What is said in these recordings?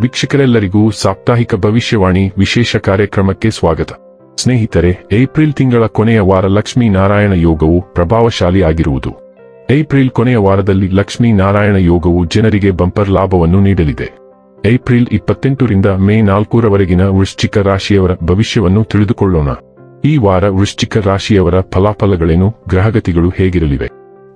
ವೀಕ್ಷಕರೆಲ್ಲರಿಗೂ ಸಾಪ್ತಾಹಿಕ ಭವಿಷ್ಯವಾಣಿ ವಿಶೇಷ ಕಾರ್ಯಕ್ರಮಕ್ಕೆ ಸ್ವಾಗತ. ಸ್ನೇಹಿತರೆ, ಏಪ್ರಿಲ್ ತಿಂಗಳ ಕೊನೆಯ ವಾರ ಲಕ್ಷ್ಮೀ ನಾರಾಯಣ ಯೋಗವು ಪ್ರಭಾವಶಾಲಿ ಆಗಿರುವುದು ಏಪ್ರಿಲ್ ಕೊನೆಯ ವಾರದಲ್ಲಿ ಲಕ್ಷ್ಮೀ ನಾರಾಯಣ ಯೋಗವು ಜನರಿಗೆ ಬಂಪರ್ ಲಾಭವನ್ನು ನೀಡಲಿದೆ. ಏಪ್ರಿಲ್ ಇಪ್ಪತ್ತೆಂಟರಿಂದ ಮೇ ನಾಲ್ಕರವರೆಗಿನ ವೃಶ್ಚಿಕ ರಾಶಿಯವರ ಭವಿಷ್ಯವನ್ನು ತಿಳಿದುಕೊಳ್ಳೋಣ. ಈ ವಾರ ವೃಶ್ಚಿಕ ರಾಶಿಯವರ ಫಲಾಫಲಗಳೇನು, ಗ್ರಹಗತಿಗಳು ಹೇಗಿರಲಿವೆ?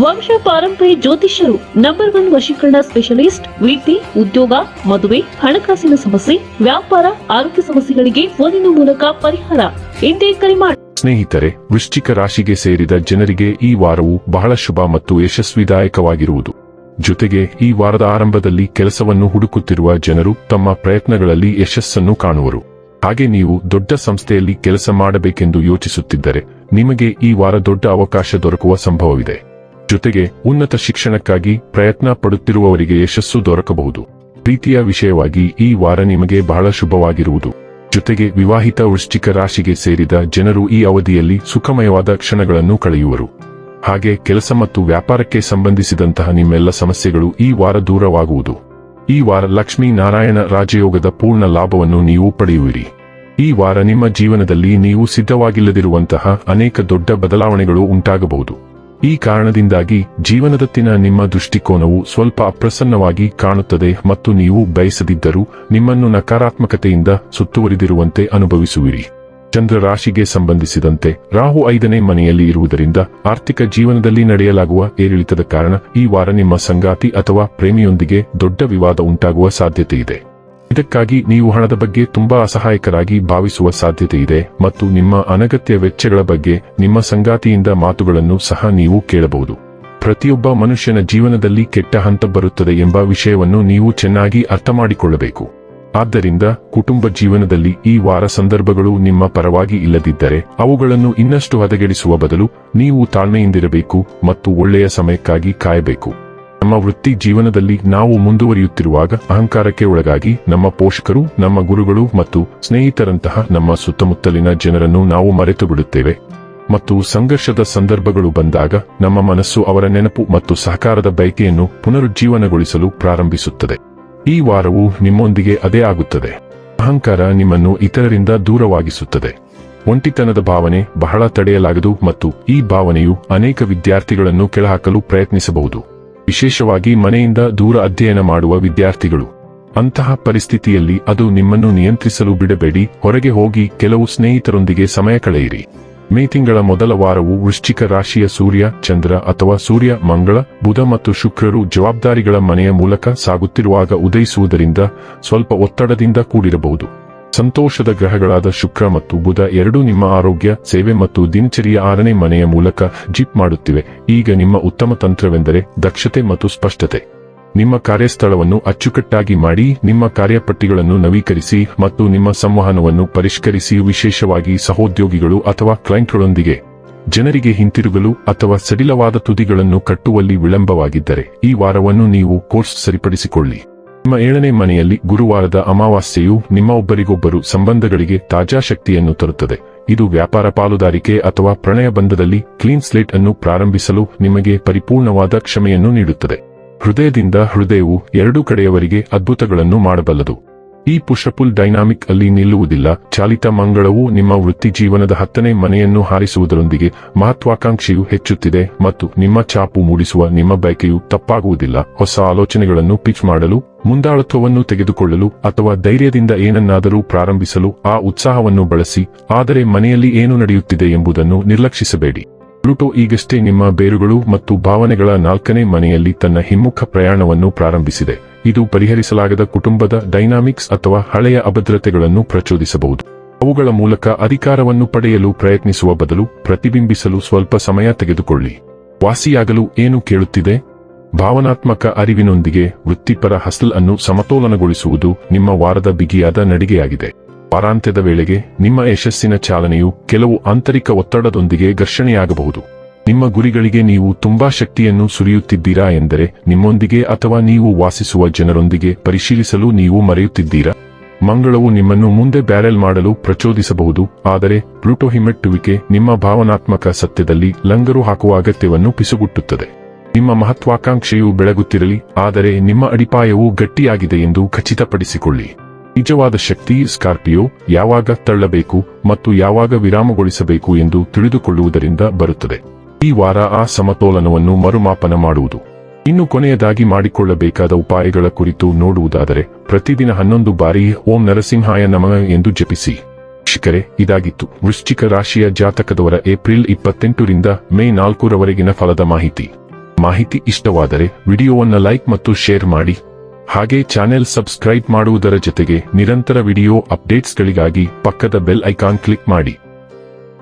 ವಂಶ ಪಾರಂಪರ್ಯ ಜ್ಯೋತಿಷ್ಯರು ನಂಬರ್ ಒನ್ ವಶೀಕರಣ ಸ್ಪೆಷಲಿಸ್ಟ್ ವೃತ್ತಿ ಉದ್ಯೋಗ, ಮದುವೆ, ಹಣಕಾಸಿನ ಸಮಸ್ಯೆ, ವ್ಯಾಪಾರ, ಆರೋಗ್ಯ ಸಮಸ್ಯೆಗಳಿಗೆ ಫೋನಿನ ಮೂಲಕ ಪರಿಹಾರ. ಎಂದೇ ಕರೆ ಮಾಡಿ ಸ್ನೇಹಿತರೆ, ವೃಶ್ಚಿಕ ರಾಶಿಗೆ ಸೇರಿದ ಜನರಿಗೆ ಈ ವಾರವು ಬಹಳ ಶುಭ ಮತ್ತು ಯಶಸ್ವಿದಾಯಕವಾಗಿರುವುದು. ಜೊತೆಗೆ ಈ ವಾರದ ಆರಂಭದಲ್ಲಿ ಕೆಲಸವನ್ನು ಹುಡುಕುತ್ತಿರುವ ಜನರು ತಮ್ಮ ಪ್ರಯತ್ನಗಳಲ್ಲಿ ಯಶಸ್ಸನ್ನು ಕಾಣುವರು. ಹಾಗೆ ನೀವು ದೊಡ್ಡ ಸಂಸ್ಥೆಯಲ್ಲಿ ಕೆಲಸ ಮಾಡಬೇಕೆಂದು ಯೋಚಿಸುತ್ತಿದ್ದರೆ, ನಿಮಗೆ ಈ ವಾರ ದೊಡ್ಡ ಅವಕಾಶ ದೊರಕುವ ಸಂಭವವಿದೆ. ಜೊತೆಗೆ ಉನ್ನತ ಶಿಕ್ಷಣಕ್ಕಾಗಿ ಪ್ರಯತ್ನ ಪಡುತ್ತಿರುವವರಿಗೆ ಯಶಸ್ಸು ದೊರಕಬಹುದು. ಪ್ರೀತಿಯ ವಿಷಯವಾಗಿ ಈ ವಾರ ನಿಮಗೆ ಬಹಳ ಶುಭವಾಗಿರುವುದು. ಜೊತೆಗೆ ವಿವಾಹಿತ ವೃಶ್ಚಿಕ ರಾಶಿಗೆ ಸೇರಿದ ಜನರು ಈ ಅವಧಿಯಲ್ಲಿ ಸುಖಮಯವಾದ ಕ್ಷಣಗಳನ್ನು ಕಳೆಯುವರು. ಹಾಗೆ ಕೆಲಸ ಮತ್ತು ವ್ಯಾಪಾರಕ್ಕೆ ಸಂಬಂಧಿಸಿದಂತಹ ನಿಮ್ಮೆಲ್ಲ ಸಮಸ್ಯೆಗಳು ಈ ವಾರ ದೂರವಾಗುವುದು. ಈ ವಾರ ಲಕ್ಷ್ಮೀ ನಾರಾಯಣ ರಾಜಯೋಗದ ಪೂರ್ಣ ಲಾಭವನ್ನು ನೀವು ಪಡೆಯುವಿರಿ. ಈ ವಾರ ನಿಮ್ಮ ಜೀವನದಲ್ಲಿ ನೀವು ಸಿದ್ಧವಾಗಿಲ್ಲದಿರುವಂತಹ ಅನೇಕ ದೊಡ್ಡ ಬದಲಾವಣೆಗಳು ಉಂಟಾಗಬಹುದು. ಈ ಕಾರಣದಿಂದಾಗಿ ಜೀವನದತ್ತಿನ ನಿಮ್ಮ ದೃಷ್ಟಿಕೋನವು ಸ್ವಲ್ಪ ಅಪ್ರಸನ್ನವಾಗಿ ಕಾಣುತ್ತದೆ ಮತ್ತು ನೀವು ಬಯಸದಿದ್ದರೂ ನಿಮ್ಮನ್ನು ನಕಾರಾತ್ಮಕತೆಯಿಂದ ಸುತ್ತುವರಿದಿರುವಂತೆ ಅನುಭವಿಸುವಿರಿ. ಚಂದ್ರ ರಾಶಿಗೆ ಸಂಬಂಧಿಸಿದಂತೆ ರಾಹು ಐದನೇ ಮನೆಯಲ್ಲಿ ಇರುವುದರಿಂದ ಆರ್ಥಿಕ ಜೀವನದಲ್ಲಿ ನಡೆಯಲಾಗುವ ಏರಿಳಿತದ ಕಾರಣ ಈ ವಾರ ನಿಮ್ಮ ಸಂಗಾತಿ ಅಥವಾ ಪ್ರೇಮಿಯೊಂದಿಗೆ ದೊಡ್ಡ ವಿವಾದ ಉಂಟಾಗುವ ಸಾಧ್ಯತೆ ಇದೆ ಇದಕ್ಕಾಗಿ ನೀವು ಹಣದ ಬಗ್ಗೆ ತುಂಬಾ ಅಸಹಾಯಕರಾಗಿ ಭಾವಿಸುವ ಸಾಧ್ಯತೆ ಇದೆ ಮತ್ತು ನಿಮ್ಮ ಅನಗತ್ಯ ವೆಚ್ಚಗಳ ಬಗ್ಗೆ, ನಿಮ್ಮ ಸಂಗಾತಿಯಿಂದ ಮಾತುಗಳನ್ನು ಸಹ ನೀವು ಕೇಳಬಹುದು. ಪ್ರತಿಯೊಬ್ಬ ಮನುಷ್ಯನ ಜೀವನದಲ್ಲಿ ಕೆಟ್ಟ ಹಂತ ಬರುತ್ತದೆ ಎಂಬ ವಿಷಯವನ್ನು ನೀವು ಚೆನ್ನಾಗಿ ಅರ್ಥ ಮಾಡಿಕೊಳ್ಳಬೇಕು ಆದ್ದರಿಂದ ಕುಟುಂಬ ಜೀವನದಲ್ಲಿ ಈ ವಾರ ಸಂದರ್ಭಗಳು ನಿಮ್ಮ ಪರವಾಗಿ ಇಲ್ಲದಿದ್ದರೆ, ಅವುಗಳನ್ನು ಇನ್ನಷ್ಟು ಹದಗೆಡಿಸುವ ಬದಲು ನೀವು ತಾಳ್ಮೆಯಿಂದಿರಬೇಕು ಮತ್ತು ಒಳ್ಳೆಯ ಸಮಯಕ್ಕಾಗಿ ಕಾಯಬೇಕು. ನಮ್ಮ ವೃತ್ತಿ ಜೀವನದಲ್ಲಿ ನಾವು ಮುಂದುವರಿಯುತ್ತಿರುವಾಗ ಅಹಂಕಾರಕ್ಕೆ ಒಳಗಾಗಿ ನಮ್ಮ ಪೋಷಕರು, ನಮ್ಮ ಗುರುಗಳು ಮತ್ತು ಸ್ನೇಹಿತರಂತಹ ನಮ್ಮ ಸುತ್ತಮುತ್ತಲಿನ ಜನರನ್ನು ನಾವು ಮರೆತು ಬಿಡುತ್ತೇವೆ. ಮತ್ತು ಸಂಘರ್ಷದ ಸಂದರ್ಭಗಳು ಬಂದಾಗ ನಮ್ಮ ಮನಸ್ಸು ಅವರ ನೆನಪು ಮತ್ತು ಸಹಕಾರದ ಬಯಕೆಯನ್ನು ಪುನರುಜ್ಜೀವನಗೊಳಿಸಲು ಪ್ರಾರಂಭಿಸುತ್ತದೆ. ಈ ವಾರವು ನಿಮ್ಮೊಂದಿಗೆ ಅದೇ ಆಗುತ್ತದೆ. ಅಹಂಕಾರ ನಿಮ್ಮನ್ನು ಇತರರಿಂದ ದೂರವಾಗಿಸುತ್ತದೆ. ಒಂಟಿತನದ ಭಾವನೆ ಬಹಳ ತಡೆಯಲಾಗದು ಮತ್ತು ಈ ಭಾವನೆಯು ಅನೇಕ ವಿದ್ಯಾರ್ಥಿಗಳನ್ನು ಕೆಳಹಾಕಲು ಪ್ರಯತ್ನಿಸಬಹುದು. ವಿಶೇಷವಾಗಿ ಮನೆಯಿಂದ ದೂರ ಅಧ್ಯಯನ ಮಾಡುವ ವಿದ್ಯಾರ್ಥಿಗಳು. ಅಂತಹ ಪರಿಸ್ಥಿತಿಯಲ್ಲಿ ಅದು ನಿಮ್ಮನ್ನು ನಿಯಂತ್ರಿಸಲು ಬಿಡಬೇಡಿ, ಹೊರಗೆ ಹೋಗಿ ಕೆಲವು ಸ್ನೇಹಿತರೊಂದಿಗೆ ಸಮಯ ಕಳೆಯಿರಿ. ಮೇ ತಿಂಗಳ ಮೊದಲ ವಾರವು ವೃಶ್ಚಿಕ ರಾಶಿಯ ಸೂರ್ಯ, ಚಂದ್ರ ಅಥವಾ ಸೂರ್ಯ, ಮಂಗಳ, ಬುಧ ಮತ್ತು ಶುಕ್ರರು ಜವಾಬ್ದಾರಿಗಳ ಮನೆಯ ಮೂಲಕ ಸಾಗುತ್ತಿರುವಾಗ ಉದಯಿಸುವುದರಿಂದ ಸ್ವಲ್ಪ ಒತ್ತಡದಿಂದ ಕೂಡಿರಬಹುದು. ಸಂತೋಷದ ಗ್ರಹಗಳಾದ ಶುಕ್ರ ಮತ್ತು ಬುಧ ಎರಡೂ ನಿಮ್ಮ ಆರೋಗ್ಯ, ಸೇವೆ ಮತ್ತು ದಿನಚರಿಯ ಆರನೇ ಮನೆಯ ಮೂಲಕ ಜಿಪ್ ಮಾಡುತ್ತಿವೆ. ಈಗ ನಿಮ್ಮ ಉತ್ತಮ ತಂತ್ರವೆಂದರೆ ದಕ್ಷತೆ ಮತ್ತು ಸ್ಪಷ್ಟತೆ. ನಿಮ್ಮ ಕಾರ್ಯಸ್ಥಳವನ್ನು ಅಚ್ಚುಕಟ್ಟಾಗಿ ಮಾಡಿ, ನಿಮ್ಮ ಕಾರ್ಯಪಟ್ಟಿಗಳನ್ನು ನವೀಕರಿಸಿ ಮತ್ತು ನಿಮ್ಮ ಸಂವಹನವನ್ನು ಪರಿಷ್ಕರಿಸಿ ವಿಶೇಷವಾಗಿ ಸಹೋದ್ಯೋಗಿಗಳು ಅಥವಾ ಕ್ಲೈಂಟ್ಗಳೊಂದಿಗೆ. ಜನರಿಗೆ ಹಿಂತಿರುಗಲು ಅಥವಾ ಸಡಿಲವಾದ ತುದಿಗಳನ್ನು ಕಟ್ಟುವಲ್ಲಿ ವಿಳಂಬವಾಗಿದ್ದರೆ ಈ ವಾರವನ್ನು ನೀವು ಕೋರ್ಸ್ ಸರಿಪಡಿಸಿಕೊಳ್ಳಿ. ನಿಮ್ಮ ಏಳನೇ ಮನೆಯಲ್ಲಿ ಗುರುವಾರದ ಅಮಾವಾಸ್ಯೆಯು ನಿಮ್ಮ ಒಬ್ಬರಿಗೊಬ್ಬರು ಸಂಬಂಧಗಳಿಗೆ ತಾಜಾ ಶಕ್ತಿಯನ್ನು ತರುತ್ತದೆ. ಇದು ವ್ಯಾಪಾರ ಪಾಲುದಾರಿಕೆ ಅಥವಾ ಪ್ರಣಯ ಬಂಧದಲ್ಲಿ ಕ್ಲೀನ್ ಸ್ಲೇಟ್ ಅನ್ನು ಪ್ರಾರಂಭಿಸಲು ನಿಮಗೆ ಪರಿಪೂರ್ಣವಾದ ಕ್ಷಮೆಯನ್ನು ನೀಡುತ್ತದೆ. ಹೃದಯದಿಂದ ಹೃದಯವು ಎರಡೂ ಕಡೆಯವರಿಗೆ ಅದ್ಭುತಗಳನ್ನು ಮಾಡಬಲ್ಲದು. ಈ ಪುಷಪುಲ್ ಡೈನಾಮಿಕ್ ಅಲ್ಲಿ ನಿಲ್ಲುವುದಿಲ್ಲ. ಚಾಲಿತ ಮಂಗಳವು ನಿಮ್ಮ ವೃತ್ತಿ ಜೀವನದ ಹತ್ತನೇ ಮನೆಯನ್ನು ಹಾರಿಸುವುದರೊಂದಿಗೆ ಮಹತ್ವಾಕಾಂಕ್ಷೆಯು ಹೆಚ್ಚುತ್ತಿದೆ ಮತ್ತು ನಿಮ್ಮ ಚಾಪು ಮೂಡಿಸುವ ನಿಮ್ಮ ಬಯಕೆಯು ತಪ್ಪಾಗುವುದಿಲ್ಲ. ಹೊಸ ಆಲೋಚನೆಗಳನ್ನು ಪಿಚ್ ಮಾಡಲು, ಮುಂದಾಳತ್ವವನ್ನು ತೆಗೆದುಕೊಳ್ಳಲು ಅಥವಾ ಧೈರ್ಯದಿಂದ ಏನನ್ನಾದರೂ ಪ್ರಾರಂಭಿಸಲು ಆ ಉತ್ಸಾಹವನ್ನು ಬಳಸಿ, ಆದರೆ ಮನೆಯಲ್ಲಿ ಏನು ನಡೆಯುತ್ತಿದೆ ಎಂಬುದನ್ನು ನಿರ್ಲಕ್ಷಿಸಬೇಡಿ. ಪ್ಲೂಟೋ ಈಗಷ್ಟೇ ನಿಮ್ಮ ಬೇರುಗಳು ಮತ್ತು ಭಾವನೆಗಳ ನಾಲ್ಕನೇ ಮನೆಯಲ್ಲಿ ತನ್ನ ಹಿಮ್ಮುಖ ಪ್ರಯಾಣವನ್ನು ಪ್ರಾರಂಭಿಸಿದೆ. ಇದು ಪರಿಹರಿಸಲಾಗದ ಕುಟುಂಬದ ಡೈನಾಮಿಕ್ಸ್ ಅಥವಾ ಹಳೆಯ ಅಭದ್ರತೆಗಳನ್ನು ಪ್ರಚೋದಿಸಬಹುದು. ಅವುಗಳ ಮೂಲಕ ಅಧಿಕಾರವನ್ನು ಪಡೆಯಲು ಪ್ರಯತ್ನಿಸುವ ಬದಲು ಪ್ರತಿಬಿಂಬಿಸಲು ಸ್ವಲ್ಪ ಸಮಯ ತೆಗೆದುಕೊಳ್ಳಿ. ವಾಸಿಯಾಗಲು ಏನು ಕೇಳುತ್ತಿದೆ? ಭಾವನಾತ್ಮಕ ಅರಿವಿನೊಂದಿಗೆ ವೃತ್ತಿಪರ ಹಸಲ್ ಅನ್ನು ಸಮತೋಲನಗೊಳಿಸುವುದು ನಿಮ್ಮ ವಾರದ ಬಿಗಿಯಾದ ನಡಿಗೆಯಾಗಿದೆ. ವಾರಾಂತ್ಯದ ವೇಳೆಗೆ ನಿಮ್ಮ ಯಶಸ್ಸಿನ ಚಾಲನೆಯು ಕೆಲವು ಆಂತರಿಕ ಒತ್ತಡದೊಂದಿಗೆ ಘರ್ಷಣೆಯಾಗಬಹುದು. ನಿಮ್ಮ ಗುರಿಗಳಿಗೆ ನೀವು ತುಂಬಾ ಶಕ್ತಿಯನ್ನು ಸುರಿಯುತ್ತಿದ್ದೀರಾ ಎಂದರೆ ನಿಮ್ಮೊಂದಿಗೆ ಅಥವಾ ನೀವು ವಾಸಿಸುವ ಜನರೊಂದಿಗೆ ಪರಿಶೀಲಿಸಲು ನೀವು ಮರೆಯುತ್ತಿದ್ದೀರಾ? ಮಂಗಳವು ನಿಮ್ಮನ್ನು ಮುಂದೆ ಬ್ಯಾರೆಲ್ ಮಾಡಲು ಪ್ರಚೋದಿಸಬಹುದು, ಆದರೆ ಪ್ಲೂಟೋ ಹಿಮ್ಮೆಟ್ಟುವಿಕೆ ನಿಮ್ಮ ಭಾವನಾತ್ಮಕ ಸತ್ಯದಲ್ಲಿ ಲಂಗರು ಹಾಕುವ ಅಗತ್ಯವನ್ನು ಪಿಸುಗುಟ್ಟುತ್ತದೆ. ನಿಮ್ಮ ಮಹತ್ವಾಕಾಂಕ್ಷೆಯು ಬೆಳಗುತ್ತಿರಲಿ, ಆದರೆ ನಿಮ್ಮ ಅಡಿಪಾಯವು ಗಟ್ಟಿಯಾಗಿದೆ ಎಂದು ಖಚಿತಪಡಿಸಿಕೊಳ್ಳಿ. ನಿಜವಾದ ಶಕ್ತಿ ಸ್ಕಾರ್ಪಿಯೋ, ಯಾವಾಗ ತಳ್ಳಬೇಕು ಮತ್ತು ಯಾವಾಗ ವಿರಾಮಗೊಳಿಸಬೇಕು ಎಂದು ತಿಳಿದುಕೊಳ್ಳುವುದರಿಂದ ಬರುತ್ತದೆ. ಈ ವಾರ ಆ ಸಮತೋಲನವನ್ನು ಮರುಮಾಪನ ಮಾಡುವುದು. ಇನ್ನು ಕೊನೆಯದಾಗಿ ಮಾಡಿಕೊಳ್ಳಬೇಕಾದ ಉಪಾಯಗಳ ಕುರಿತು ನೋಡುವುದಾದರೆ, ಪ್ರತಿದಿನ ಹನ್ನೊಂದು ಬಾರಿ ಓಂ ನರಸಿಂಹಾಯ ನಮಃ ಎಂದು ಜಪಿಸಿ. ಶಿಖರೆ ಇದಾಗಿತ್ತು ವೃಶ್ಚಿಕ ರಾಶಿಯ ಜಾತಕದವರ ಏಪ್ರಿಲ್ ಇಪ್ಪತ್ತೆಂಟರಿಂದ ಮೇ ನಾಲ್ಕರವರೆಗಿನ ಫಲದ ಮಾಹಿತಿ. ಮಾಹಿತಿ ಇಷ್ಟವಾದರೆ ವಿಡಿಯೋವನ್ನು ಲೈಕ್ ಮತ್ತು ಶೇರ್ ಮಾಡಿ. ಹಾಗೆ ಚಾನೆಲ್ ಸಬ್ಸ್ಕ್ರೈಬ್ ಮಾಡುವುದರ ಜೊತೆಗೆ ನಿರಂತರ ವಿಡಿಯೋ ಅಪ್ಡೇಟ್ಸ್ಗಳಿಗಾಗಿ ಪಕ್ಕದ ಬೆಲ್ ಐಕಾನ್ ಕ್ಲಿಕ್ ಮಾಡಿ.